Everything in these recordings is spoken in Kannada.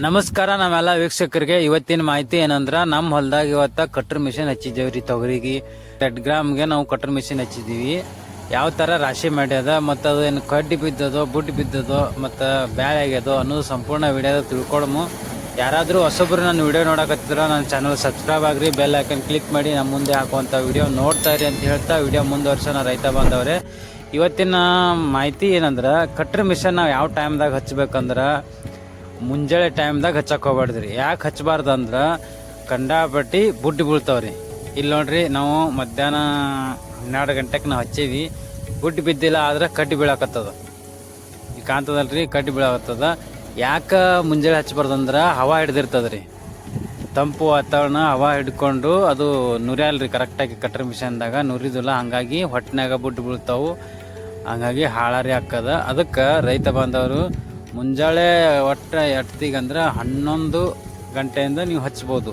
ನಮಸ್ಕಾರ ನಾವೆಲ್ಲ ವೀಕ್ಷಕರಿಗೆ. ಇವತ್ತಿನ ಮಾಹಿತಿ ಏನಂದ್ರ ನಮ್ಮ ಹೊಲದಾಗ ಇವತ್ತ ಕಟ್ರ್ ಮಿಷಿನ್ ಹಚ್ಚಿದ್ದೇವ್ರಿ ತೊಗರಿಗೆ. ಎರಡು ಗ್ರಾಮ್ಗೆ ನಾವು ಕಟ್ರ್ ಮಿಷಿನ್ ಹಚ್ಚಿದೀವಿ ಯಾವ ತರ ರಾಶಿ ಮಾಡ್ಯದ, ಮತ್ತು ಅದು ಏನು ಕಡ್ಡಿ ಬಿದ್ದದೋ, ಬುಡ್ ಬಿದ್ದದೋ, ಮತ್ತು ಬ್ಯಾಳೆ ಆಗ್ಯದೋ ಅನ್ನೋದು ಸಂಪೂರ್ಣ ವಿಡಿಯೋದ ತಿಳ್ಕೊಳಮು. ಯಾರಾದರೂ ಹೊಸಬ್ರು ನನ್ನ ವಿಡಿಯೋ ನೋಡಕತ್ತಿದ್ರ, ನನ್ನ ಚಾನಲ್ ಸಬ್ಸ್ಕ್ರೈಬ್ ಆಗ್ರಿ, ಬೆಲ್ ಐಕನ್ ಕ್ಲಿಕ್ ಮಾಡಿ ನಮ್ಮ ಮುಂದೆ ಹಾಕುವಂಥ ವಿಡಿಯೋ ನೋಡ್ತಾ ಇರಿ ಅಂತ ಹೇಳ್ತಾ ವಿಡಿಯೋ ಮುಂದುವರ್ಸೋಣ ರೈತ ಬಂದವ್ರೆ ಇವತ್ತಿನ ಮಾಹಿತಿ ಏನಂದ್ರೆ, ಕಟ್ರ್ ಮಿಷನ್ ನಾವು ಯಾವ ಟೈಮ್ದಾಗ ಹಚ್ಬೇಕಂದ್ರೆ ಮುಂಜಾನೆ ಟೈಮ್ದಾಗ ಹಚ್ಚಕ್ಕೆ ಹೋಗ್ಬಾರ್ದ್ರಿ. ಯಾಕೆ ಹಚ್ಚಬಾರ್ದು ಅಂದ್ರೆ ಕಂಡಾಪಟ್ಟಿ ಬುಡ್ಡಿ ಬೀಳ್ತಾವ್ರಿ. ಇಲ್ಲಿ ನೋಡ್ರಿ ನಾವು ಮಧ್ಯಾಹ್ನ ಹನ್ನೆರಡು ಗಂಟೆಗೆ ನಾವು ಹಚ್ಚೀವಿ. ಬುಡ್ಡಿ ಬಿದ್ದಿಲ್ಲ ಆದ್ರೆ ಕಡ್ಡಿ ಬೀಳಾಕತ್ತದ. ಈಗ ರೀ ಕಡ್ಡಿ ಬೀಳಾಕತ್ತದ. ಯಾಕೆ ಮುಂಜಾನೆ ಹಚ್ಚಬಾರ್ದು ಅಂದ್ರೆ ಹವಾ ಹಿಡ್ದಿರ್ತದ್ರಿ. ತಂಪು ವಾತಾವರಣ ಹವಾ ಹಿಡ್ಕೊಂಡು ಅದು ನುರಿಯಲ್ರಿ ಕರೆಕ್ಟಾಗಿ ಕಟ್ರ ಮಿಷನ್ದಾಗ ನುರಿದಿಲ್ಲ. ಹಂಗಾಗಿ ಹೊಟ್ಟಿನಾಗ ಬುಡ್ಡಿ ಬೀಳ್ತಾವು. ಹಂಗಾಗಿ ಹಾಳಾರಿ ಹಾಕದ ಅದಕ್ಕೆ ರೈತ ಬಾಂಧವರು ಮುಂಜಾಳೆ ಒಟ್ಟು ಎಟ್ತಿಗೆ ಅಂದ್ರೆ ಹನ್ನೊಂದು ಗಂಟೆಯಿಂದ ನೀವು ಹಚ್ಬೋದು.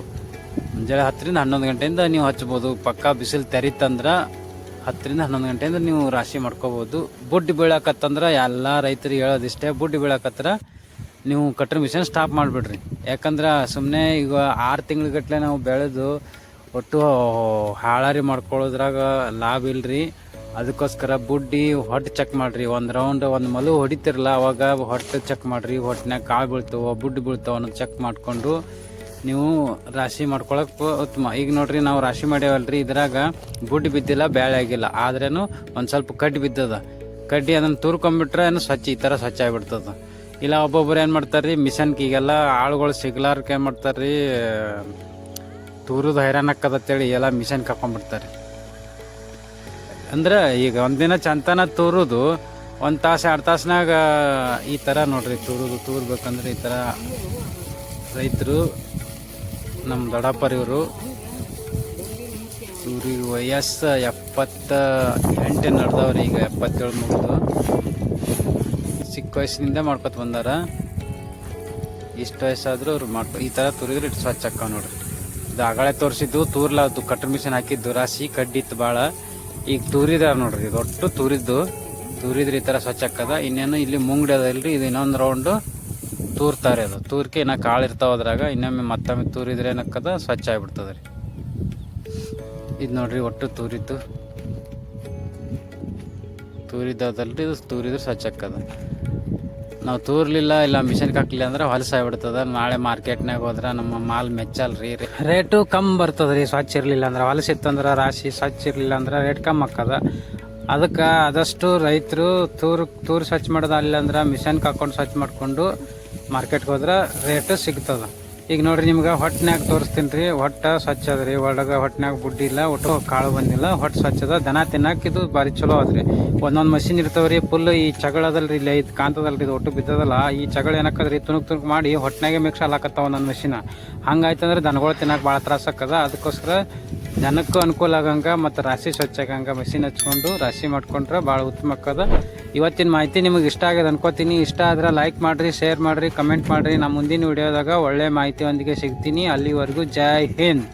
ಮುಂಜಾಳೆ ಹತ್ತರಿಂದ ಹನ್ನೊಂದು ಗಂಟೆಯಿಂದ ನೀವು ಹಚ್ಬೋದು. ಪಕ್ಕ ಬಿಸಿಲು ತೆರಿತಂದ್ರೆ ಹತ್ತರಿಂದ ಹನ್ನೊಂದು ಗಂಟೆಯಿಂದ ನೀವು ರಾಶಿ ಮಾಡ್ಕೋಬೋದು. ಬುಡ್ಡಿ ಬೀಳಕತ್ತಂದ್ರೆ ಎಲ್ಲ ರೈತರಿಗೆ ಹೇಳೋದಿಷ್ಟೇ, ಬುಡ್ಡಿ ಬೀಳಕತ್ರ ನೀವು ಕಟ್ರ್ ಮಿಷನ್ ಸ್ಟಾಪ್ ಮಾಡಿಬಿಡ್ರಿ. ಯಾಕಂದ್ರೆ ಸುಮ್ಮನೆ ಈಗ ಆರು ತಿಂಗ್ಳುಗಟ್ಲೆ ನಾವು ಬೆಳೆದು ಒಟ್ಟು ಹಾಳಾರಿ ಮಾಡ್ಕೊಳ್ಳೋದ್ರಾಗ ಲಾಭ ಇಲ್ರಿ. ಅದಕ್ಕೋಸ್ಕರ ಬುಡ್ಡಿ ಹೊಟ್ಟೆ ಚೆಕ್ ಮಾಡ್ರಿ. ಒಂದು ರೌಂಡ್ ಒಂದು ಮಲು ಹೊಡಿತಿರಲ್ಲ ಅವಾಗ ಹೊಟ್ಟೆ ಚೆಕ್ ಮಾಡ್ರಿ. ಹೊಟ್ಟೆನಾಗ ಕಾಳು ಬೀಳ್ತಾವ, ಬುಡ್ಡು ಬೀಳ್ತಾವ ಅನ್ನೋದು ಚೆಕ್ ಮಾಡಿಕೊಂಡು ನೀವು ರಾಶಿ ಮಾಡ್ಕೊಳಕ್ಕೆ ಉತ್ತಮ. ಈಗ ನೋಡ್ರಿ ನಾವು ರಾಶಿ ಮಾಡ್ಯಾವಲ್ರಿ. ಇದ್ರಾಗ ಬುಡ್ಡು ಬಿದ್ದಿಲ್ಲ, ಬ್ಯಾಳೆ ಆಗಿಲ್ಲ. ಆದ್ರೇನು ಒಂದು ಸ್ವಲ್ಪ ಕಡ್ಡಿ ಬಿದ್ದದ. ಕಡ್ಡಿ ಅದನ್ನು ತೂರ್ಕೊಂಬಿಟ್ರೆ ಏನು ಸ್ವಚ್ಛ, ಈ ಥರ ಸ್ವಚ್ಛ ಆಗಿಬಿಡ್ತದ. ಇಲ್ಲ ಒಬ್ಬೊಬ್ರು ಏನು ಮಾಡ್ತಾರ್ರಿ? ಮಿಷನ್ಗೆ ಈಗೆಲ್ಲ ಆಳುಗಳು ಸಿಗ್ಲಾರ್ಕ ಏನು ಮಾಡ್ತಾರ್ರಿ? ತೂರದ ಹೈರಾಣಕ್ಕದ ಅಂತೇಳಿ ಎಲ್ಲ ಮಿಷನ್ ಕರ್ಕೊಂಡ್ಬಿಡ್ತಾರೆ ಅಂದ್ರೆ ಈಗ ಒಂದಿನ ಚಂತನ ತೂರುದು, ಒಂದು ತಾಸು, ಎರಡು ತಾಸ್ನಾಗ ಈ ಥರ ನೋಡ್ರಿ, ತೂರುದು, ತೂರ್ಬೇಕಂದ್ರೆ ಈ ಥರ ರೈತರು ನಮ್ಮ ದೊಡ್ಡಪ್ಪರಿವರು ಇವ್ರಿಗೆ ವಯಸ್ಸು ಎಪ್ಪತ್ತ ಎಂಟು ನಡೆದವ್ರಿ, ಈಗ ಎಪ್ಪತ್ತೇಳು ಮುಗಿದು. ಚಿಕ್ಕ ವಯಸ್ಸಿನಿಂದ ಮಾಡ್ಕೊತ ಬಂದಾರ. ಇಷ್ಟು ವಯಸ್ಸಾದರೂ ಅವ್ರು ಮಾಡ್ಕೊ, ಈ ಥರ ತುರಿದ್ರೆ ಇಟ್ಟು ಸ್ವಚ್ಛ ಅಕ್ಕ ನೋಡ್ರಿ. ಇದು ತೋರಿಸಿದ್ದು ತೂರ್ಲ ಅದು ಕಟ್ರ್ ಮಿಷನ್ ಹಾಕಿದ್ದು, ರಾಶಿ ಕಡ್ಡಿತ್ತು ಭಾಳ ಈಗ ತೂರಿದಾರ ನೋಡ್ರಿ ದೊಡ್ಡ ತೂರಿದ್ದು. ತೂರಿದ್ರೆ ಈ ಥರ ಸ್ವಚ್ಛ ಹಾಕದ ಇನ್ನೇನು ಇಲ್ಲಿ ಮುಂಗಡಿ ಅದ ಇಲ್ರಿ ಇದು ಇನ್ನೊಂದು ರೌಂಡು ತೂರ್ತಾರೆ ಅದು. ತೂರ್ಕೆ ಇನ್ನ ಕಾಳು ಇರ್ತಾವ ಅದ್ರಾಗ. ಇನ್ನೊಮ್ಮೆ ಮತ್ತೊಮ್ಮೆ ತೂರಿದ್ರೆ ಏನಕ್ಕದ ಸ್ವಚ್ಛ ಆಗಿಬಿಡ್ತದೆ ರೀ. ಇದು ನೋಡ್ರಿ, ಒಟ್ಟು ತೂರಿದ್ದು. ತೂರಿದ್ದಲ್ರಿ ಇದು ತೂರಿದ್ರೆ ಸ್ವಚ್ಛ ಆಕ್ಕದ ನಾವು ತೂರ್ಲಿಲ್ಲ, ಇಲ್ಲ ಮಿಷನ್ಗೆ ಹಾಕ್ಲಿಲ್ಲ ಅಂದ್ರೆ ಹೊಲಸ ಆಗ್ಬಿಡ್ತದ. ನಾಳೆ ಮಾರ್ಕೆಟ್ನಾಗ ಹೋದ್ರೆ ನಮ್ಮ ಮಾಲ್ ಮೆಚ್ಚಲ್ರಿ. ರೇಟು ಕಮ್ಮಿ ಬರ್ತದ್ರಿ ರೀ ಸ್ವಚ್ಛ ಇರಲಿಲ್ಲ ಅಂದ್ರೆ. ಹೊಲಸಿತ್ತಂದ್ರೆ ರಾಶಿ ಸ್ವಚ್ಛ ಇರಲಿಲ್ಲ ಅಂದ್ರೆ ರೇಟ್ ಕಮ್ಮಿ ಹಾಕದ ಅದಕ್ಕೆ ಆದಷ್ಟು ರೈತರು ತೂರು ತೂರು ಸ್ವಚ್ಛ ಮಾಡೋದು ಅಲ್ಲ ಅಂದ್ರೆ ಮಿಷನ್ಗೆ ಹಾಕೊಂಡು ಸ್ವಚ್ಛ ಮಾಡಿಕೊಂಡು ಮಾರ್ಕೆಟ್ಗೆ ಹೋದ್ರೆ ರೇಟು ಸಿಗ್ತದ. ಈಗ ನೋಡ್ರಿ ನಿಮ್ಗೆ ಹೊಟ್ಟಿನಾಗ ತೋರಿಸ್ತೀನಿ ರೀ ಹೊಟ್ಟೆ ಸ್ವಚ್ಛ ರೀ. ಒಳಗೆ ಹೊಟ್ಟಿನಾಗ ಬುಡ್ಡಿ ಇಲ್ಲ, ಒಟ್ಟು ಕಾಳು ಬಂದಿಲ್ಲ. ಹೊಟ್ಟೆ ಸ್ವಚ್ಛ ಅದ. ದನ ತಿನ್ನಕ್ಕೆ ಇದು ಭಾರಿ ಚಲೋ ಅದ್ರಿ ಒಂದೊಂದು ಮಷಿನ್ ಇರ್ತಾವ್ರಿ. ಫುಲ್ ಈ ಚಗಳದಲ್ರಿ ಇಲ್ಲಿ, ಇದು ಕಾಂತದಲ್ರಿ, ಇದು ಒಟ್ಟು ಬಿದ್ದದಲ್ಲ. ಈ ಚಗಳ ಏನಕ್ಕದ್ರಿ? ತುಣುಕ್ ತುಣುಕ್ ಮಾಡಿ ಹೊಟ್ಟಿನಾಗೆ ಮಿಕ್ಸ್ ಹಾಲಕತ್ತಾವ ಒಂದೊಂದು ಮಷಿನ. ಹಂಗಾಯ್ತಂದ್ರೆ ದನಗಳು ತಿನ್ನಕ್ಕೆ ಭಾಳ ತ್ರಾಸ ಆಕ್ಕದ ಅದಕ್ಕೋಸ್ಕರ ದನಕ್ಕೂ ಅನುಕೂಲ ಆಗಂಗ ಮತ್ತು ರಾಶಿ ಸ್ವಚ್ಛ ಆಗಂಗ ಮಷಿನ್ ಹಚ್ಕೊಂಡು ರಾಶಿ ಮಾಡ್ಕೊಂಡ್ರೆ ಭಾಳ ಉತ್ತಮ ಆಕದ ಇವತ್ತಿನ ಮಾಹಿತಿ ನಿಮಗೆ ಇಷ್ಟ ಆಗ್ಯದ ಅನ್ಕೋತೀನಿ. ಇಷ್ಟ ಆದ್ರೆ ಲೈಕ್ ಮಾಡಿರಿ ಶೇರ್ ಮಾಡಿರಿ ಕಮೆಂಟ್ ಮಾಡಿರಿ. ನಮ್ಮ ಮುಂದಿನ ವಿಡಿಯೋದಾಗ ಒಳ್ಳೆ ಮಾಹಿತಿಯೊಂದಿಗೆ ಸಿಗ್ತೀನಿ. ಅಲ್ಲಿವರೆಗೂ ಜೈ ಹಿಂದ್.